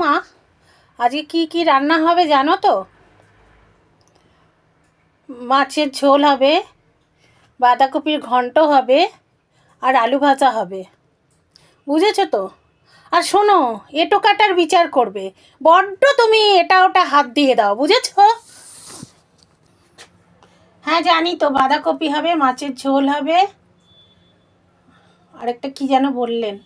মা, আজকে কি কি রান্না হবে জানো তো? মাছের ঝোল হবে, বাঁধাকপির ঘন্ট হবে, আর আলু ভাজা হবে। বুঝেছ তো? আর শোনো, এটো কাটার বিচার করবে। বড্ড তুমি এটা ওটা হাত দিয়ে দাও, বুঝেছ? হ্যাঁ জানি তো, বাঁধাকপি হবে, মাছের ঝোল হবে। আরেকটা কি যেন বললেন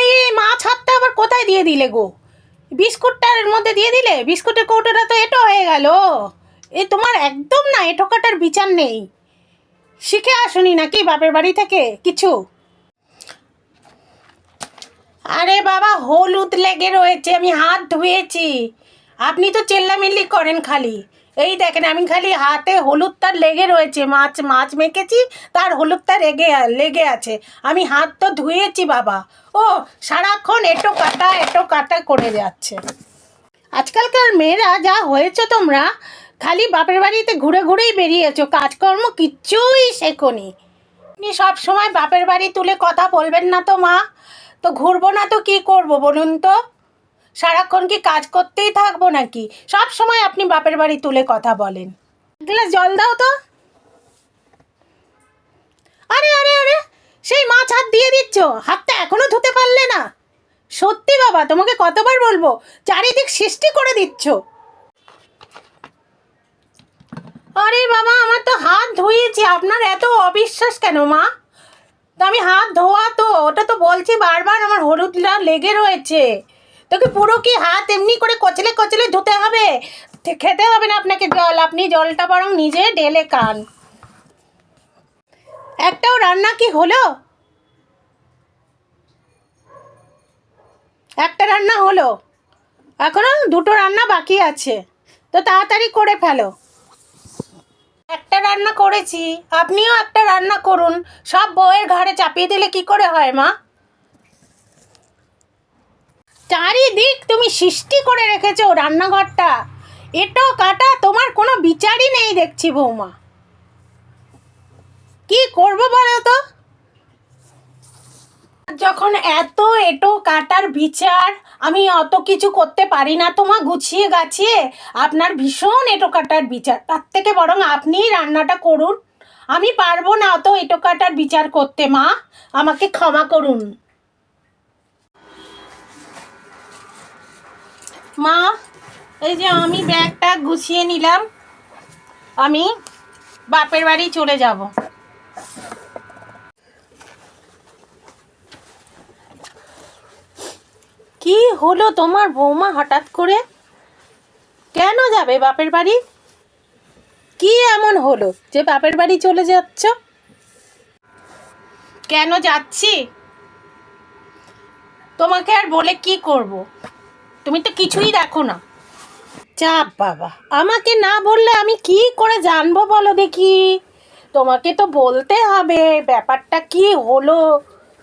এই এই মাছ হাতটা আবার কোথায় দিয়ে দিলে গো? বিস্কুটটার মধ্যে দিয়ে দিলে? বিস্কুটের কৌটোটা তো এটো হয়ে গেল। এ তোমার একদম না এটো কাটার বিচার নেই। শিখে আসুনি নাকি বাপের বাড়ি থেকে? কিছু? আরে বাবা, হলুদ লেগে রয়েছে, আমি হাত ধুয়েছি। আপনি তো চেল্লামিল্লি করেন খালি। এই দেখেন, আমি খালি হাতে হলুদটা লেগে রয়েছে, মাছ মাছ মেখেছি, তার হলুদটা লেগে লেগে আছে। আমি হাত তো ধুয়েছি, বাবা। ও, সারাক্ষণ এটো কাটা এটো কাটা করে যাচ্ছে। আজকালকার মেয়েরা যা হয়েছে তোমরা, খালি বাপের বাড়িতে ঘুরে ঘুরেই বেরিয়েছো, কাজকর্ম কিচ্ছুই শেখোনি। আপনি সব সময় বাপের বাড়ি তুলে কথা বলবেন না তো, মা? তো ঘুরবো না তো, কি করব বলুন তো? সারাক্ষণ কি কাজ করতেই থাকব নাকি? সব সময় আপনি বাপের বাড়ি তুলে কথা বলেন। গ্লাস জল দাও তো। আরে আরে আরে, সেই মাছ হাত দিয়ে দিচ্ছ। হাতটা এখনও ধুতে পারলে না। সত্যি বাবা, তোমাকে কতবার বলব, চারিদিক সৃষ্টি করে দিচ্ছ। আরে বাবা, আমার তো হাত ধুয়েছি, আপনার এত অবিশ্বাস কেন, মা? তো আমি হাত ধোয়া তো, ওটা তো বলছি বারবার, আমার হলুদটা লেগে রয়েছে। তোকে পুরো কি হাত এমনি করে কচলে কচলে ধুতে হবে? খেতে হবে না আপনাকে জল, আপনি জলটা বরং নিজে ঢেলে খান। একটাও রান্না কি হলো? একটা রান্না হলো? এখনও দুটো রান্না বাকি আছে। তো তাড়াতাড়ি করে ফেলো। একটা রান্না করেছি, আপনিও একটা রান্না করুন। সব বউয়ের ঘাড়ে চাপিয়ে দিলে কি করে হয়, মা? চারিদিক তুমি সৃষ্টি করে রেখেছো রান্নাঘরটা। এটো কাটা, তোমার কোনো বিচারই নেই দেখছি বৌমা। কি করব বলো তো? যখন এত এটো কাটার বিচার, আমি অত কিছু করতে পারি না তোমা গুছিয়ে গাছিয়ে আপনার ভীষণ এটো কাটার বিচার। তার থেকে বরং আপনিই রান্নাটা করুন। আমি পারব না অত এটো কাটার বিচার করতে মা, আমাকে ক্ষমা করুন। মা, এই যে আমি ব্যাগটা গুছিয়ে নিলাম, আমি বাপের বাড়ি চলে যাব। কি হলো তোমার বৌমা হঠাৎ করে? কেন যাবে বাপের বাড়ি? কি এমন হলো যে বাপের বাড়ি চলে যাচ্ছ? কেন যাচ্ছি? তোমাকে আর বলে কি করব? তুমি তো কিছুই দেখো না। চাপ বাবা। আমাকে না বললে আমি কি করে জানব বলো দেখি। তোমাকে তো বলতে হবে, ব্যাপারটা কি হলো,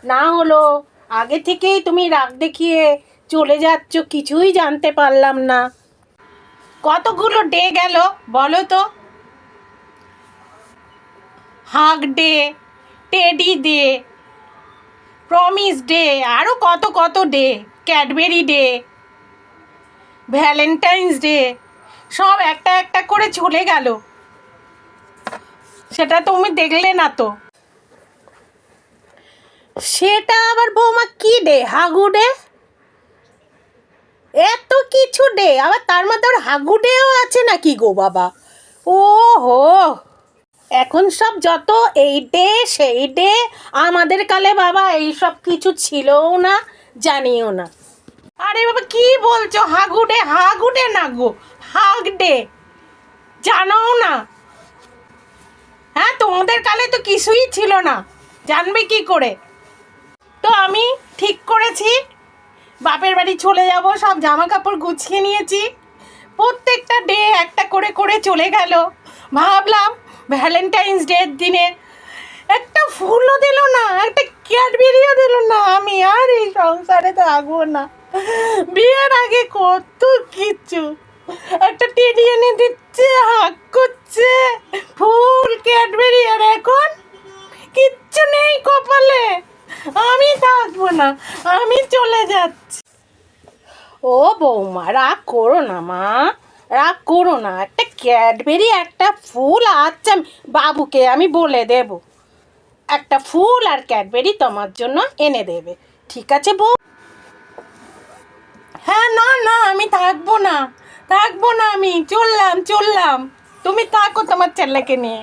না হলো। আগে থেকেই তুমি রাগ দেখিয়ে চলে যাচ্ছ, কিছুই জানতে পারলাম না। কতগুলো ডে গেল বলো তো। Hug day, teddy day, promise day আরও কত কত day, Cadbury day Valentine's day সব একটা একটা করে চলে গেল। সেটা তুমি দেখলে না তো। সেটা আবার বৌমা কি ডে হাগু ডে এত কিছু ডে আবার তার মধ্যে আবার হাগু ডেও আছে নাকি গো বাবা? ও হো এখন সব যত এই ডে সেই ডে আমাদের কালে বাবা এই সব কিছু ছিলও না, জানিও না। আরে বাবা, কি বলছো? হাগুডে হাগুডে না গো হাগ ডে জানো না। হ্যাঁ তোমাদের কালে তো কিছুই ছিল না। জানবে কি করে? তো আমি ঠিক করেছি। বাপের বাড়ি চলে যাব, সব জামা কাপড় গুছিয়ে নিয়েছি। প্রত্যেকটা ডে একটা করে করে চলে গেল। ভাবলাম ভ্যালেন্টাইন্স ডের দিনে একটা ফুলও দিল না, একটা ক্যাডবেরিও দিল না আমি, আর সংসারে থাকব না। বিয়ের আগে কত কিছু। একটা টেডি এনে দিচ্ছে, হাক করছে, ফুল ক্যাডবেরি, আর এখন কিচ্ছু নেই কপালে। আমি থাকব না, আমি চলে যাচ্ছি। ও বৌমা, রাগ করো না মা, রাগ করো না। একটা ক্যাডবেরি, একটা ফুল আচ্ছা বাবুকে আমি বলে দেব। একটা ফুল আর ক্যাডবেরি তোমার জন্য এনে দেবে। ঠিক আছে বউ? হ্যাঁ না না, আমি থাকব না। থাকব না আমি। চললাম চললাম। তুমি থাকো তোমার ছেলেকে নিয়ে।